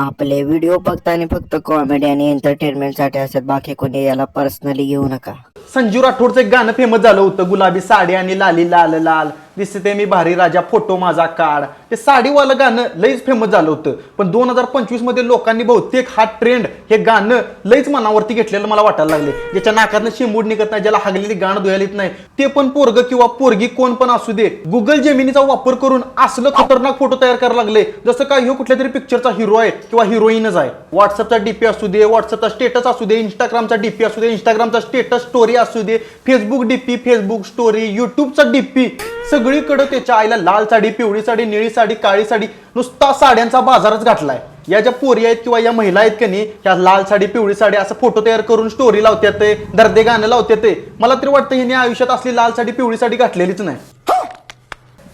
आपले व्हिडिओ बघताना फक्त कॉमेडी आणि एंटरटेनमेंटसाठी असतात. बाकी कोणी याला पर्सनली घेऊ नका. संजू राठोडचं एक गाणं फेमस झालं होतं गुलाबी साडी आणि लाली लाल लाल. दिसते मी भारी राजा फोटो माझा काढ. ते साडीवालं गाणं लईच फेमस झालं होतं. पण दोन हजार पंचवीसमध्ये लोकांनी बहुतेक हा ट्रेंड हे गाणं लईच मनावरती घेतलेलं मला वाटायला लागले. ज्याच्या नाकातनं शिंबूड निघत नाही ज्याला हागलेली गाणं धुयाला येत नाही. ते पण पोरग किंवा पोरगी कोण पण असू दे गुगल जेमिनीचा वापर करून असलं खतरनाक फोटो तयार करायला लागले. जसं काय हे हो कुठल्या तरी पिक्चरचा हिरो आहे किंवा हिरोईनच आहे. व्हॉट्सअपचा डीपी असू दे व्हॉट्सअपचा स्टेटस असू दे इंस्टाग्रामचा डीपी असू दे इंस्टाग्रामचा स्टेटस स्टोरी असू दे फेसबुक डीपी फेसबुक स्टोरी युट्यूबचा डीपी सगळीकडे त्याच्या आईला लाल साडी पिवळी साडी निळी साडी काळी साडी नुसता साड्यांचा बाजारच घातलाय. या ज्या पोरी आहेत किंवा या महिला आहेत का नाही ह्या लाल साडी पिवळी साडी असं फोटो तयार करून स्टोरी लावतात ते दर्दे गाणं लावतात ते. मला तरी वाटतं हिने आयुष्यात असली लाल साडी पिवळी साडी घातलेलीच नाही.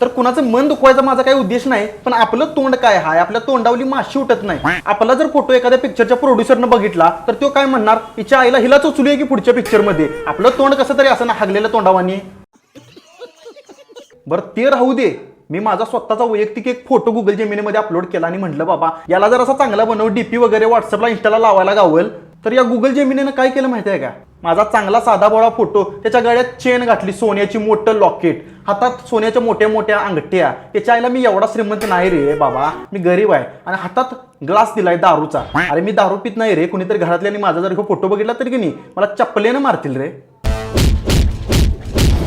तर कुणाचं मन दुखवायचा माझा काही उद्देश नाही पण आपलं तोंड काय हाय? आपल्या तोंडावली माशी उठत नाही. आपला जर फोटो एखाद्या पिक्चरच्या प्रोड्युसरनं बघितला तर तो काय म्हणणार? हिच्या आईला हिला चोचलूय की पुढच्या पिक्चरमध्ये आपलं तोंड कसं तरी असं ना हागलेलं तोंडावानी? बरं ते राहू दे. मी माझा स्वतःचा वैयक्तिक एक फोटो गुगल जेमिनीमध्ये अपलोड केला आणि म्हटलं बाबा याला जर असा चांगला बनव डीपी वगैरे व्हॉट्सअपला इंस्टाला लावायला गावल तर या गुगल जेमिनीनं काय केलं माहिती आहे का? माझा चांगला साधा बोळा फोटो त्याच्या गळ्यात चेन घातली सोन्याची मोठं लॉकेट हातात सोन्याच्या मोठ्या मोठ्या अंगठ्या. त्याच्या आईला मी एवढा श्रीमंत नाही रे बाबा. मी गरीब आहे. आणि हातात ग्लास दिलाय दारूचा. अरे मी दारू पित नाही रे. कुणीतरी घरातल्याने माझा जर फोटो बघितला तरी की नाही मला चपलेनं मारतील रे.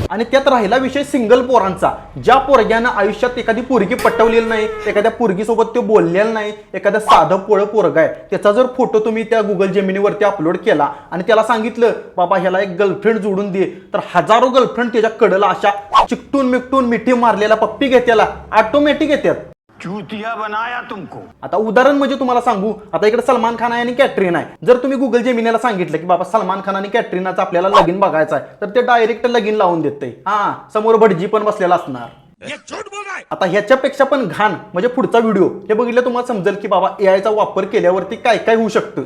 आणि त्यात राहिला विषय सिंगल पोरांचा. ज्या पोरग्यानं आयुष्यात एखादी पोरगी पटवलेली नाही एखाद्या पोरगीसोबत ते बोललेलं नाही एखादं साधं पोळं पोरग आहे त्याचा जर फोटो तुम्ही त्या गुगल जेमिनीवरती अपलोड केला आणि त्याला सांगितलं बाबा ह्याला एक गर्लफ्रेंड जोडून दे तर हजारो गर्लफ्रेंड त्याच्या कडला अशा चिकटून मिकटून मिठी मारलेला पप्पी घेत्याला ऑटोमॅटिक येतात चूतिया बनाया तुमको। आता उदाहरण म्हणजे तुम्हाला सांगू आता इकडे सलमान खान आहे आणि कॅटरीन आहे. जर तुम्ही गुगल जेमिनीला सांगितलं की बाबा सलमान खान आणि कॅटरीनाचं आपल्याला लगीन बघायचं आहे तर ते डायरेक्ट लगीन लावून देते. हा समोर भटजी पण बसलेला असणार. आता ह्याच्यापेक्षा पण घाण म्हणजे पुढचा व्हिडिओ हे बघितलं तुम्हाला समजेल की बाबा AI चा वापर केल्यावरती काय काय होऊ शकतं.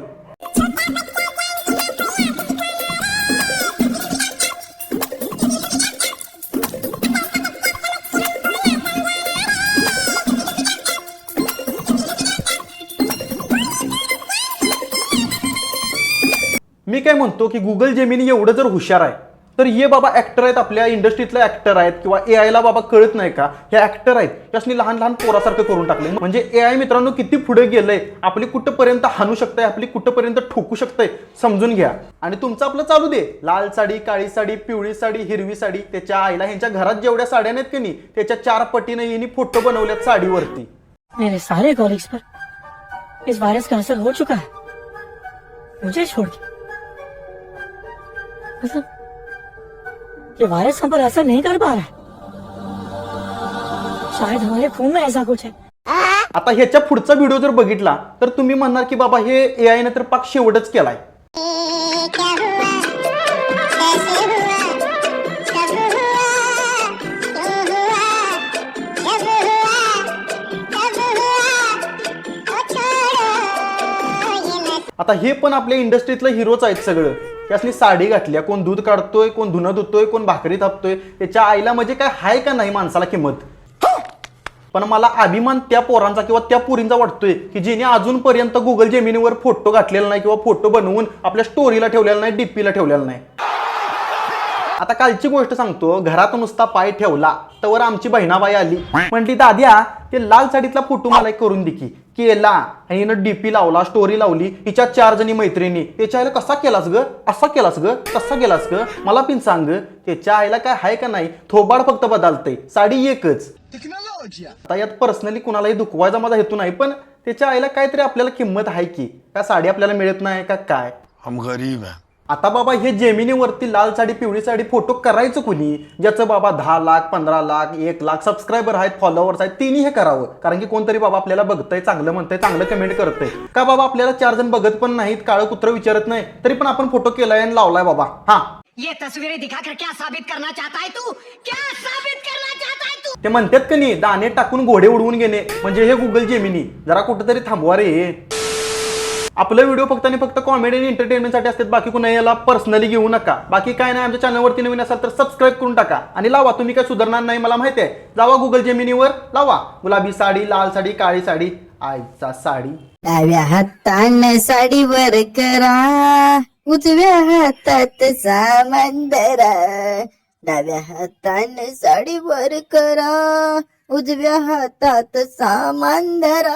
काय म्हणतो की गुगल जेमिनी एवढं जर हुशार आहे तर ये बाबा ऍक्टर आहेत आपल्या इंडस्ट्रीतले ऍक्टर आहेत किंवा ए आयला बाबा कळत नाही का? हे ऍक्टर आहेत त्यासनी लहान लहान पोरासारखं करून टाकले म्हणजे ए आय मित्रांनो किती पुढे गेलंय आपली कुठंपर्यंत हाणू शकतंय आपली कुठंपर्यंत ठोकू शकतंय समजून घ्या. आणि तुमचं आपलं चालू दे. लाल साडी काळी साडी पिवळी साडी हिरवी साडी त्याच्या आईला ह्यांच्या घरात जेवढ्या साड्या नाहीत की नाही त्याच्या चार पटीने यांनी फोटो बनवल्यात साडीवरती. मेरे सारे कॉलेज पर इस वायरस का असर हो चुका है। मुझे छोड़ के ये वायरस हम पर असर नहीं कर पा रहा शायद हमारे खून में ऐसा कुछ है। आता ह्याच्या पुढचा व्हिडिओ जर बघितला तर तुम्ही म्हणणार की बाबा हे ए आयने तर पाक शेवटच केलाय. आता हे पण आपल्या इंडस्ट्रीतलं हिरोच आहेत सगळं. असली साडी घातली कोण दूध काढतोय कोण धुणं धुतोय कोण भाकरी थापतोय त्याच्या आईला म्हणजे काय हाय का नाही माणसाला किंमत? पण मला अभिमान त्या पोरांचा किंवा त्या पोरींचा वाटतोय की जिने अजूनपर्यंत गुगल जेमिनीवर फोटो घातलेला नाही किंवा फोटो बनवून आपल्या स्टोरीला ठेवलेला नाही डीपीला ठेवलेला नाही. आता कालची गोष्ट सांगतो घरात नुसता पाय ठेवला तर आमची बहिणाबाई आली. म्हणली दाद्या ते लाल साडीतला फोटो मला एक करून दे की. केला. आणि हिनं डीपी लावला स्टोरी लावली. हिच्या चार जणी मैत्रिणी. त्याच्या आईला कसा केलास ग? असा केलास ग? कसा केलास ग? मला पिन सांग त्याच्या आईला काय आहे का नाही? थोबाड फक्त बदलतंय. साडी एकच. आता यात पर्सनली कुणालाही दुखवायचा माझा हेतू नाही पण त्याच्या आईला काहीतरी आपल्याला किंमत आहे की. का साडी आपल्याला मिळत नाही का काय? हम गरीब हैं. आता बाबा हे जेमिनीवरती लाल साडी पिवळी साडी फोटो करायचं कुणी? ज्याचं बाबा दहा लाख पंधरा लाख एक लाख सबस्क्रायबर आहेत फॉलोअर्स आहेत तिन्ही हे करावं. कारण की कोणतरी बाबा आपल्याला बघतंय चांगलं म्हणतंय चांगलं कमेंट करतंय. का बाबा आपल्याला चार जण बघत पण नाहीत काळं कुत्र विचारत नाही? तरी पण आपण फोटो केलाय आणि लावलाय बाबा. हा. ये तस्वीरें दिखाकर क्या साबित करना चाहता है तू? क्या साबित करना चाहता है तू? ते म्हणतात का नाही दाणे टाकून घोडे उडवून घेणे. म्हणजे हे गुगल जेमिनी जरा कुठंतरी थांबवा रे. आपलं व्हिडिओ फक्त आणि फक्त कॉमेडी आणि एंटरटेनमेंटसाठी असतात. बाकी कुणा याला पर्सनली घेऊ नका. बाकी काय नाही आमच्या चॅनलवरती नवीन असाल तर सबस्क्राईब करून टाका. आणि लावा तुम्ही काय सुधारणार नाही मला माहिती आहे. जावा गुगल जेमिनीवर लावा. गुलाबी साडी लाल साडी काळी साडी आईचा साडी. डाव्या हाताने साडीवर करा. उजव्या हातात सामंदर. डाव्या हाताने साडीवर करा. उजव्या हातात सामंदरा.